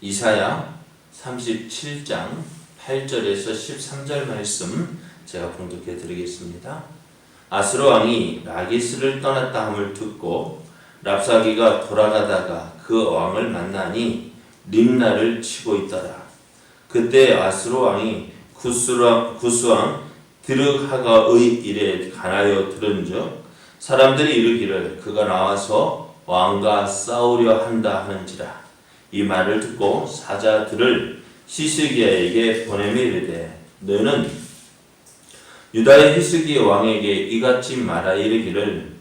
이사야 37장 8절에서 13절 말씀 제가 봉독해 드리겠습니다. 아스로 왕이 라기스를 떠났다 함을 듣고 랍사기가 돌아가다가 그 왕을 만나니 림나를 치고 있더라. 그때 아스로 왕이 구스왕, 구스왕 드르하가의 일에 관하여 들은즉 사람들이 이르기를 그가 나와서 왕과 싸우려 한다 하는지라 이 말을 듣고 사자들을 히스기야에게 보내며 이르되 너는 유다의 히스기 왕에게 이같이 말하 이르기를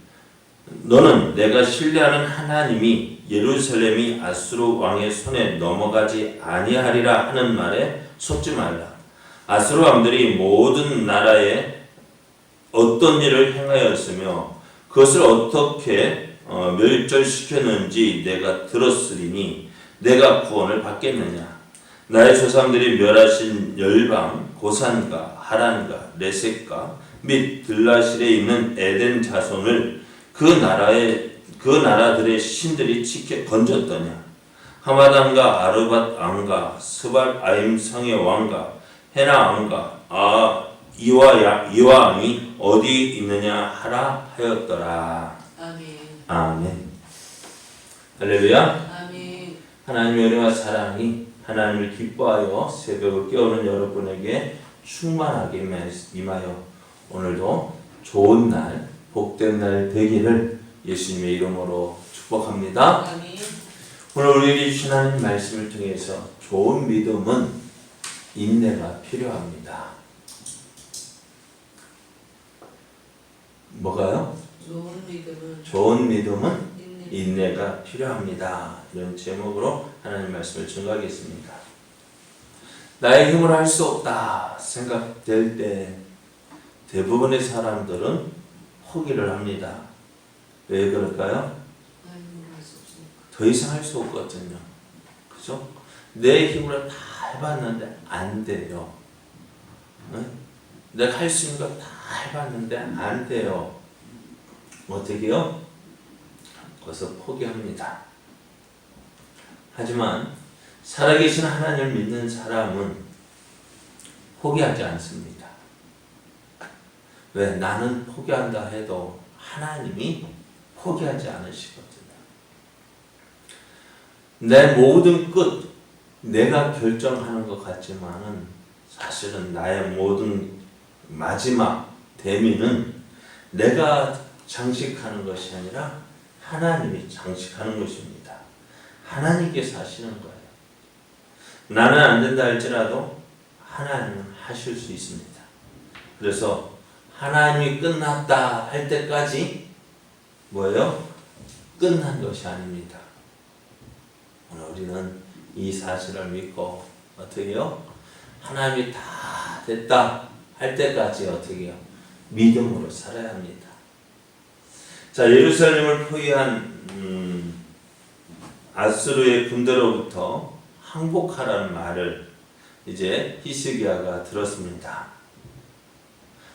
너는 내가 신뢰하는 하나님이 예루살렘이 아수르 왕의 손에 넘어가지 아니하리라 하는 말에 속지 말라. 아수르 왕들이 모든 나라에 어떤 일을 행하였으며 그것을 어떻게 어, 멸절시켰는지 내가 들었으리니 내가 구원을 받겠느냐? 나의 조상들이 멸하신 열방 고산과 하란과 레섹과 및 들라실에 있는 에덴 자손을 그 나라의 그 나라들의 신들이 지켜 건졌더냐? 하마단과 아르밧 왕과 스발 아임 성의 왕과 헤나 왕과 아 이와 야, 이와 왕이 어디 있느냐 하라 하였더라. 아멘. 아멘. 할렐루야. 하나님의 은혜와 사랑이 하나님을 기뻐하여 새벽을 깨우는 여러분에게 충만하게 임하여 오늘도 좋은 날, 복된 날 되기를 예수님의 이름으로 축복합니다. 아멘. 오늘 우리에게 주신 하나님 말씀을 통해서 좋은 믿음은 인내가 필요합니다. 뭐가요? 좋은 믿음은 좋은 믿음은 인내가 필요합니다. 이런 제목으로 하나님 말씀을 증거하겠습니다. 나의 힘으로 할 수 없다 생각될 때 대부분의 사람들은 포기를 합니다. 왜 그럴까요? 더 이상 할 수 없거든요. 그죠? 내 힘으로 다 해봤는데 안 돼요. 응? 내가 할 수 있는 거 다 해봤는데 안 돼요. 어떻게요? 그래서 포기합니다. 하지만 살아계신 하나님을 믿는 사람은 포기하지 않습니다. 왜? 나는 포기한다 해도 하나님이 포기하지 않으시거든요. 내 모든 끝, 내가 결정하는 것 같지만은 사실은 나의 모든 마지막 대미는 내가 장식하는 것이 아니라 하나님이 장식하는 것입니다. 하나님께서 하시는 거예요. 나는 안 된다 할지라도 하나님은 하실 수 있습니다. 그래서 하나님이 끝났다 할 때까지 뭐예요? 끝난 것이 아닙니다. 오늘 우리는 이 사실을 믿고 어떻게 요? 하나님이 다 됐다 할 때까지 어떻게 요? 믿음으로 살아야 합니다. 자 예루살렘을 포위한 음, 아수르의 군대로부터 항복하라는 말을 이제 히스기야가 들었습니다.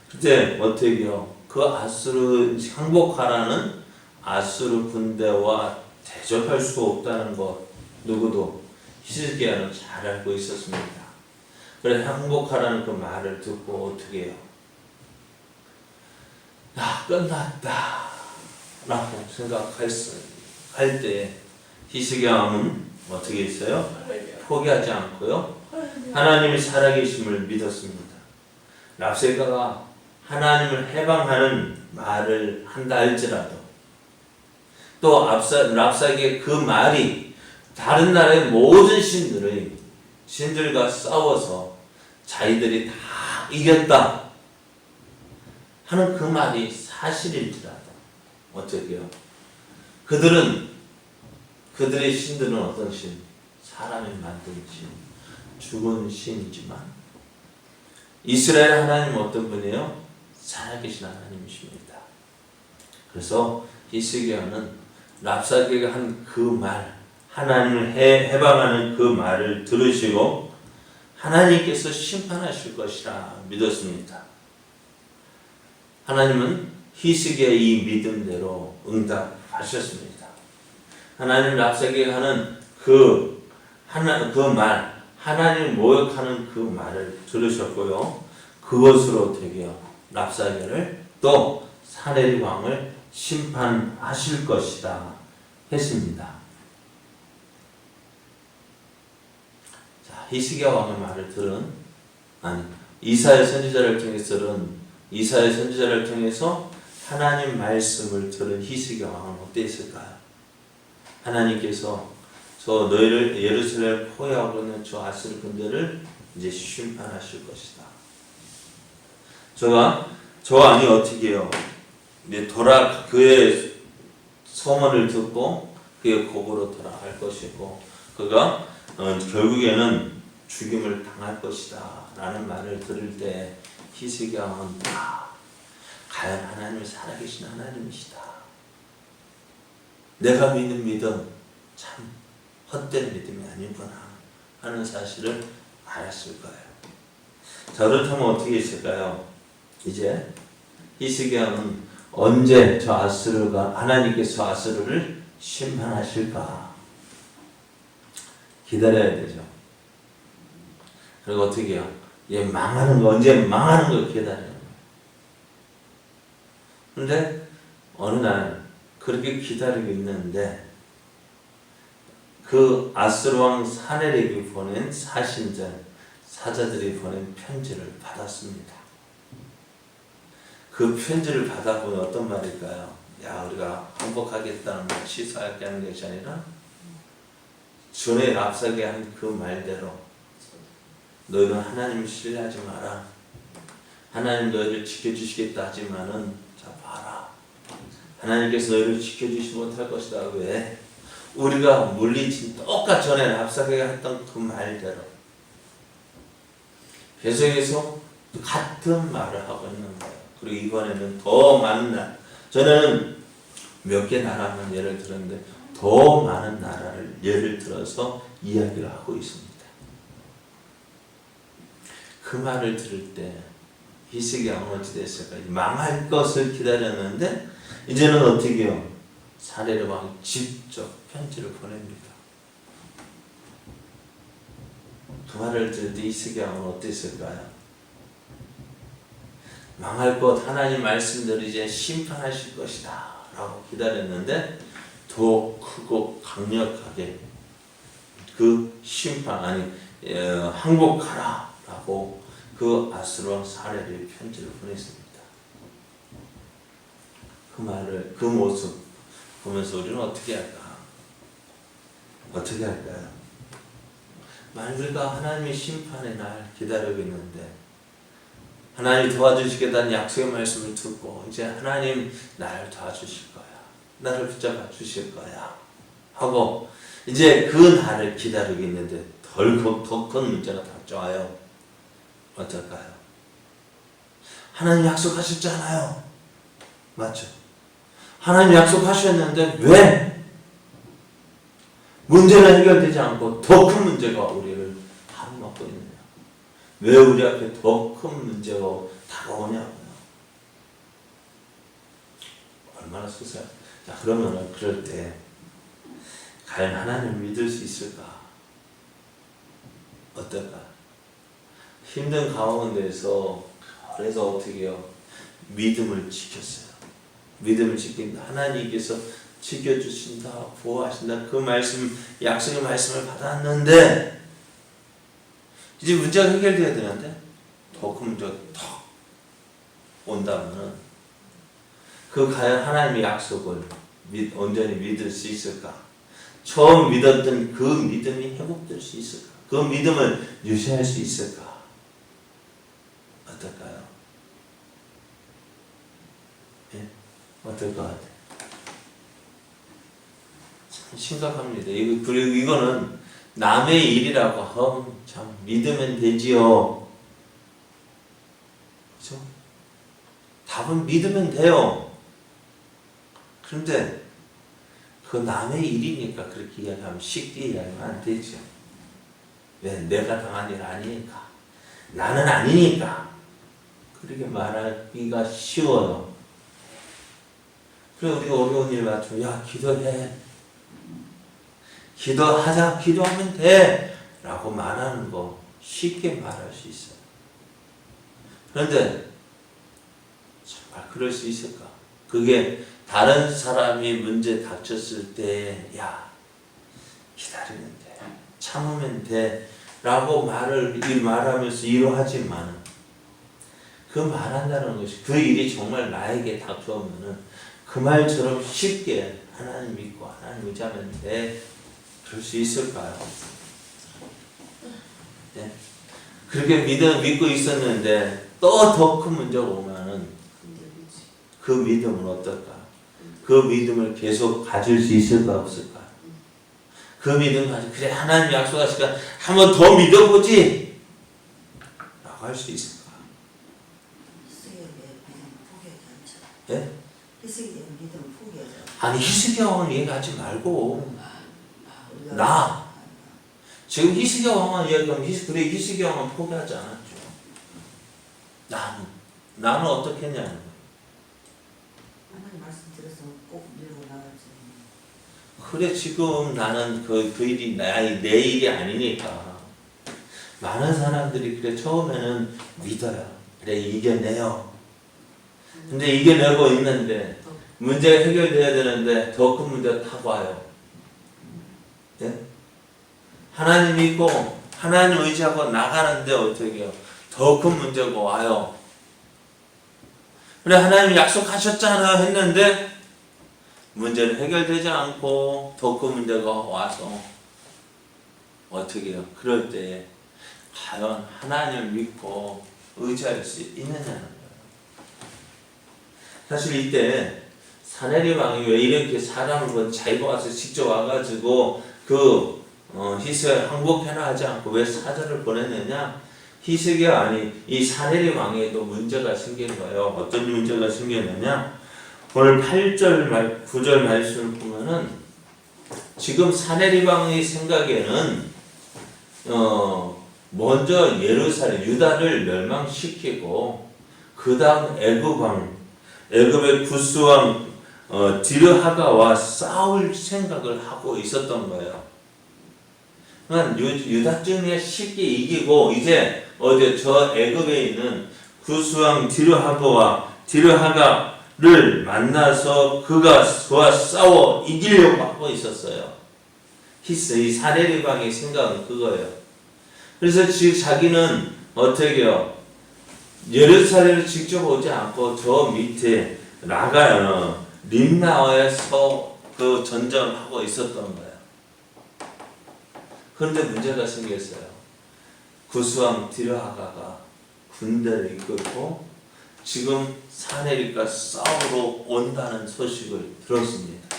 그때 어떻게요? 그 아수르 항복하라는 아수르 군대와 대적할 수 없다는 것 누구도 히스기야는 잘 알고 있었습니다. 그래 항복하라는 그 말을 듣고 어떻게 해요? 야 끝났다 라고 생각할 때 히스기야 왕은 어떻게 했어요? 포기하지 않고요 하나님이 살아계심을 믿었습니다. 랍세가가 하나님을 해방하는 말을 한다 할지라도 또 앞사, 랍사기의 그 말이 다른 나라의 모든 신들의 신들과 싸워서 자기들이 다 이겼다 하는 그 말이 사실일지라도 어떻게요? 그들은 그들의 신들은 어떤 신? 사람이 만든 신, 죽은 신이지만 이스라엘 하나님 어떤 분이에요? 살아계신 하나님이십니다. 그래서 히스기야는 랍사기가 한 그 말, 하나님을 해, 해방하는 그 말을 들으시고 하나님께서 심판하실 것이라 믿었습니다. 하나님은 히스기야의 이 믿음대로 응답하셨습니다. 하나님 랍사기가 하는 그 하나 그 말, 하나님 모욕하는 그 말을 들으셨고요. 그것으로 되게요. 랍사게를 또 사내리 왕을 심판하실 것이다 했습니다. 자, 히스기야 왕의 말을 들은 아니 이사야 선지자를 통해서는 이사야 선지자를 통해서 하나님 말씀을 들은 히스기야 왕은 어땠을까요? 하나님께서 저 너희를 예루살렘 포위하고 있는 저 아스르 군대를 이제 심판하실 것이다. 저가 저 왕이 어떻게 해요? 이제 돌아 그의 소문을 듣고 그의 곡으로 돌아갈 것이고 그가 어, 결국에는 죽임을 당할 것이다 라는 말을 들을 때 히스기야 왕은 아, 과연 하나님이 살아계신 하나님이시다. 내가 믿는 믿음 참 헛된 믿음이 아니구나 하는 사실을 알았을 거예요. 자 그렇다면 어떻게 있을까요? 이제 히스기야는 언제 저 아스르가 하나님께서 아스르를 심판하실까 기다려야 되죠. 그리고 어떻게 해요? 얘 망하는 거 언제 망하는 걸 기다려요. 근데 어느 날 그렇게 기다리고 있는데 그 아스르 왕 사내에게 보낸 사신전 사자들이 보낸 편지를 받았습니다. 그 편지를 받아보면 어떤 말일까요? 야 우리가 항복하겠다는 말 시사하게 하는 것이 아니라 전에 앞서게 한 그 말대로 너희는 하나님을 신뢰하지 마라. 하나님 너희를 지켜주시겠다 하지만은. 하나님께서 너희를 지켜주지 못할 것이다. 왜? 우리가 물리친 똑같 전에 앞서게 했던 그 말대로 계속해서 같은 말을 하고 있는 거예요. 그리고 이번에는 더 많은 날. 저는 몇 개 나라만 예를 들었는데 더 많은 나라를 예를 들어서 이야기를 하고 있습니다. 그 말을 들을 때 어찌 됐을까? 망할 것을 기다렸는데 이제는 어떻게 해요? 사례를 왕이 직접 편지를 보냅니다. 그 말을 들을 때 히스기야 왕은 어땠을까요? 망할 것 하나님 말씀대로 이제 심판하실 것이다 라고 기다렸는데 더 크고 강력하게 그 심판 아니 에, 항복하라 라고 그 아스로왕 사례를 편지를 보냈습니다. 그 말을 그 모습 보면서 우리는 어떻게 할까? 어떻게 할까요? 말들과 하나님의 심판의 날 기다리고 있는데 하나님 도와주시겠다는 약속의 말씀을 듣고 이제 하나님 나를 도와주실 거야. 나를 붙잡아 주실 거야. 하고 이제 그 날을 기다리고 있는데 덜더큰 문제가 닥쳐와요. 어떨까요? 하나님 약속하셨잖아요. 맞죠? 하나님 약속하셨는데 왜 문제는 해결되지 않고 더 큰 문제가 우리를 가로막고 있느냐? 왜 우리 앞에 더 큰 문제가 다가오냐고요. 얼마나 속상. 자 그러면은 그럴 때 과연 하나님을 믿을 수 있을까? 어떨까? 힘든 가운데서 그래서 어떻게 해요? 믿음을 지켰어요. 믿음을 지킨다. 하나님께서 지켜주신다, 보호하신다. 그 말씀, 약속의 말씀을 받았는데, 이제 문제가 해결돼야 되는데, 더 큰 문제가 턱 온다면은, 그 과연 하나님의 약속을 믿, 온전히 믿을 수 있을까? 처음 믿었던 그 믿음이 회복될 수 있을까? 그 믿음을 유지할 수 있을까? 어떨까요? 예? 어떨 것 같아요? 참 심각합니다. 이거, 그리고 이거는 남의 일이라고 하면 참 믿으면 되지요. 그죠? 답은 믿으면 돼요. 그런데 그 남의 일이니까 그렇게 이야기하면 쉽게 이야기하면 안 되죠. 왜? 내가 당한 일 아니니까. 나는 아니니까. 그렇게 말하기가 쉬워요. 그래 우리가 어려운 일 맞추면 야 기도해. 기도하자, 기도하면 돼. 라고 말하는 거 쉽게 말할 수 있어요. 그런데 정말 그럴 수 있을까? 그게 다른 사람이 문제 닥쳤을 때, 야, 기다리면 돼. 참으면 돼. 라고 말을, 이 말하면서 이러하지만, 그 말한다는 것이, 그 일이 정말 나에게 닥쳐오면은, 그 말처럼 쉽게 하나님 믿고 하나님 의지하면 돼. 그럴 수 있을까요? 네. 그렇게 믿어, 믿고 있었는데, 또 더 큰 문제가 오면은. 그 믿음은 어떨까? 그 믿음을 계속 가질 수 있을까 없을까? 그 믿음 가지고 그래 하나님 약속하시니까 한 번 더 믿어보지 라고 할 수 있을까? 희석 에 대해 믿음 포기하지 않죠. 예? 희석에 대한 믿음 포기하지 아니 희스기야왕은 얘기하지 말고 아, 아, 않죠. 나. 지금 희스기야왕은 얘기하면 희스, 그래 희스기야왕은 포기하지 않았죠 나는 나는 어떻게 했냐는 거예요. 하나님 말씀 들었으면 꼭 밀고 나가지. 그래 지금 나는 그, 그 일이 나의 내 일이 아니니까 많은 사람들이 그래 처음에는 믿어요 그래 이겨내요 근데 이겨내고 있는데 문제가 해결돼야 되는데 더 큰 문제가 타고 와요 네? 하나님 믿고 하나님 의지하고 나가는데 어떻게 해요 더 큰 문제가 와요 그래 하나님 약속하셨잖아 했는데 문제는 해결되지 않고 더 큰 문제가 와서 어떻게 해요? 그럴 때 과연 하나님을 믿고 의지할 수 있느냐는. 사실 이때 사내리 왕이 왜 이렇게 사람을 뭐 자기가 와서 직접 와가지고 그 어, 희스에 항복해라 하지 않고 왜 사절을 보냈느냐? 희스가 아니 이 사내리 왕에도 문제가 생긴 거예요. 어떤 문제가 생겼느냐? 오늘 8절 말 9절 말씀을 보면은 지금 사내리방의 생각에는 어 먼저 예루살렘 유다를 멸망시키고 그다음 애굽 왕 애굽의 구스왕 어 디르하가와 싸울 생각을 하고 있었던 거예요. 그러니까 유, 유다 쪽에 쉽게 이기고 이제 어디 저 애굽에 있는 구스왕 디르하가와 디르하가 를 만나서 그가 그와 싸워 이기려고 하고 있었어요. 히스 이 사내리방의 생각은 그거예요. 그래서 지금 자기는 어떻게요? 예루살렘을 직접 오지 않고 저 밑에 라가 림나에서 그 전쟁을 하고 있었던 거예요. 그런데 문제가 생겼어요. 구수왕 디르하가가 군대를 이끌고 지금 사내리가 싸우러 온다는 소식을 들었습니다.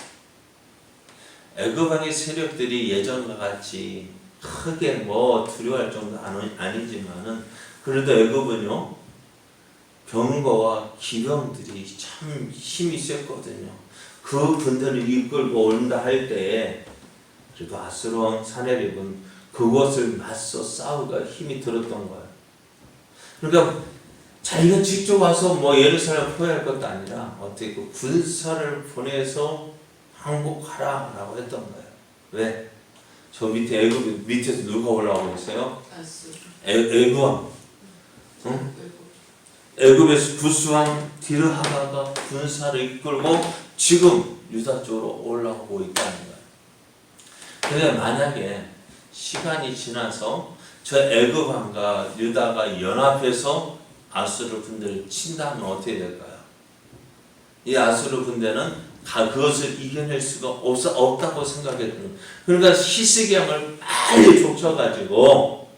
애굽왕의 세력들이 예전과 같이 크게 뭐 두려워할 정도 아니지만은 그래도 애굽은요 병거와 기병들이 참 힘이 셌거든요. 그 군대를 이끌고 온다 할 때에 그래도 아스로왕 사내립은 그것을 맞서 싸우가 힘이 들었던 거예요. 그러니까 자기가 직접 와서 뭐 예루살렘 포위할 것도 아니라 어떻게 그 군사를 보내서 항복하라 라고 했던 거예요. 왜? 저 밑에 애굽 밑에서 누가 올라오고 있어요? 애굽왕. 응? 애굽에서 구스왕 디르하가가 군사를 이끌고 지금 유다 쪽으로 올라오고 있다는 거예요. 근데 만약에 시간이 지나서 저 애굽 왕과 유다가 연합해서 아수르 군대를 친다면 어떻게 될까요? 이 아수르 군대는 가 그것을 이겨낼 수가 없, 없다고 생각했던 그러니까 히스기양을 빨리 쫓아가지고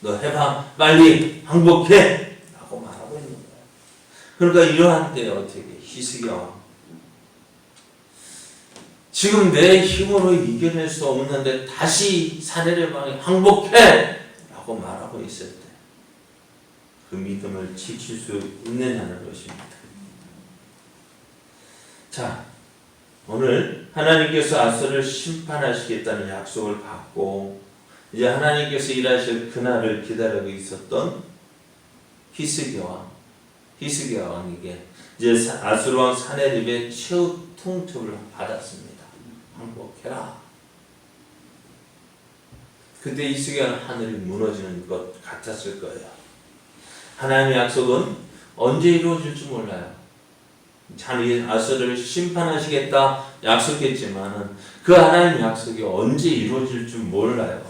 너 해봐 빨리 항복해 라고 말하고 있는 거예요. 그러니까 이러한 때 어떻게 히스기양 지금 내 힘으로 이겨낼 수 없는데 다시 사내를 방에 항복해 라고 말하고 있을 때 그 믿음을 지킬 수 있느냐는 것입니다. 자, 오늘 하나님께서 아스를 심판하시겠다는 약속을 받고 이제 하나님께서 일하실 그날을 기다리고 있었던 히스기야 히스기야 왕에게 이제 아수르 왕 사네립의 최후 통첩을 받았습니다. 항복해라. 그때 이스기야는 하늘이 무너지는 것 같았을 거예요. 하나님의 약속은 언제 이루어질지 몰라요. 자기 아스를 심판하시겠다 약속했지만은 그 하나님의 약속이 언제 이루어질 줄 몰라요.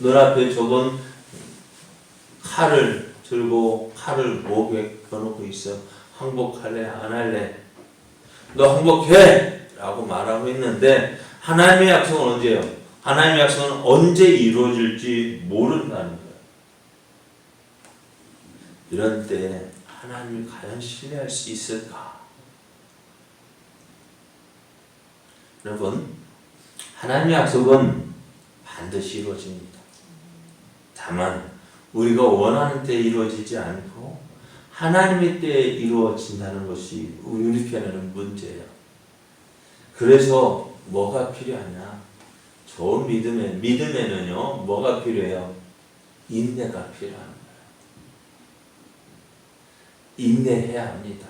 눈앞에 저건 칼을 들고 칼을 목에 겨놓고 있어. 항복할래 안 할래? 너 항복해! 라고 말하고 있는데 하나님의 약속은 언제예요? 하나님의 약속은 언제 이루어질지 모른다는 거예요. 이런 때 하나님을 과연 신뢰할 수 있을까? 여러분, 하나님의 약속은 반드시 이루어집니다. 다만 우리가 원하는 때 이루어지지 않고 하나님의 때에 이루어진다는 것이 편에는 문제예요. 그래서 뭐가 필요하냐? 좋은 믿음에 믿음에는요 뭐가 필요해요? 인내가 필요한 거예요. 인내해야 합니다.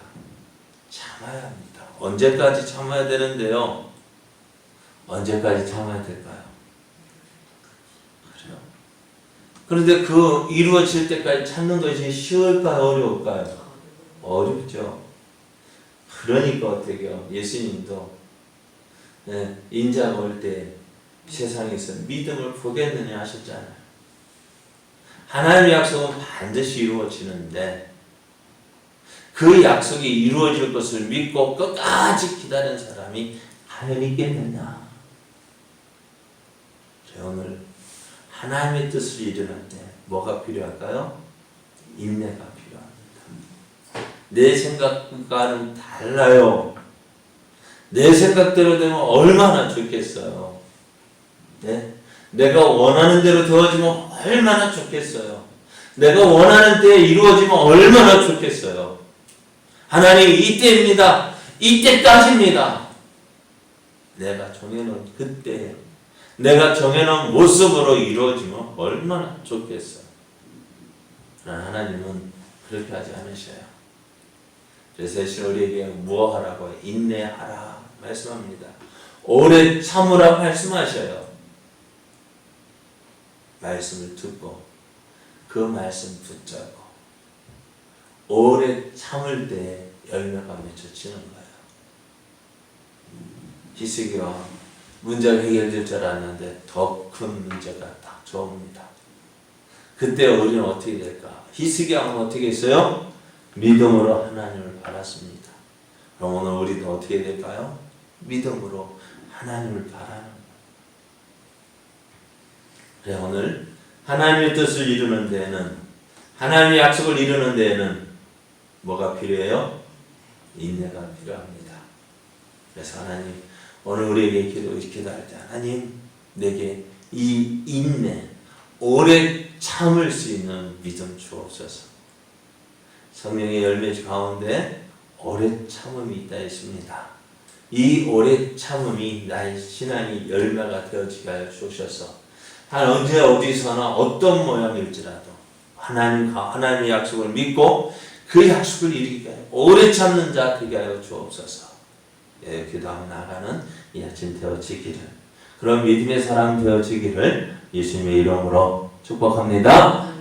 참아야 합니다. 언제까지 참아야 되는데요? 언제까지 참아야 될까요? 그런데 그 이루어질 때까지 참는 것이 쉬울까요? 어려울까요? 어렵죠. 그러니까 어떻게요? 예수님도 네, 인자가 올때 세상에서 믿음을 보겠느냐 하셨잖아요. 하나님의 약속은 반드시 이루어지는데 그 약속이 이루어질 것을 믿고 끝까지 기다린 사람이 과연 있겠느냐? 자, 오늘 하나님의 뜻을 이루는 때 뭐가 필요할까요? 인내가 필요합니다. 내 생각과는 달라요. 내 생각대로 되면 얼마나 좋겠어요. 네? 내가 원하는 대로 되어지면 얼마나 좋겠어요. 내가 원하는 때에 이루어지면 얼마나 좋겠어요. 하나님 이때입니다. 이때까지입니다. 내가 정해놓은 그때 내가 정해놓은 모습으로 이루어지면 얼마나. 그러나 하나님은 그렇게 하지 않으셔요. 그래서 우리에게 무엇하라고 인내하라 말씀합니다. 오래 참으라 말씀하셔요. 말씀을 듣고 그 말씀 붙잡고 오래 참을 때 열매가 맺혀지는 거예요. 히스기와 문제가 해결될 줄 알았는데 더 큰 문제가 닥쳐옵니다. 그때 우리는 어떻게 될까? 히스기야는 어떻게 했어요? 믿음으로 하나님을 바랐습니다. 그럼 오늘 우리도 어떻게 될까요? 믿음으로 하나님을 바라는. 그래 오늘 하나님의 뜻을 이루는 데에는 하나님의 약속을 이루는 데에는 뭐가 필요해요? 인내가 필요합니다. 그래서 하나님 오늘 우리에게 기도 기도할 때 하나님 내게 이 인내 오래 참을 수 있는 믿음 주옵소서. 성령의 열매 가운데 오래 참음이 있다 했습니다. 이 오래 참음이 나의 신앙이 열매가 되어지게 하여 주셔서 한 언제 어디서나 어떤 모양일지라도 하나님 하나님의 약속을 믿고 그 약속을 하여 오래 참는 자 되게 하여 주옵소서. 예, 기도하며 나가는 이 아침 되어지기를 그런 믿음의 사람 되어지기를 예수님의 이름으로 축복합니다.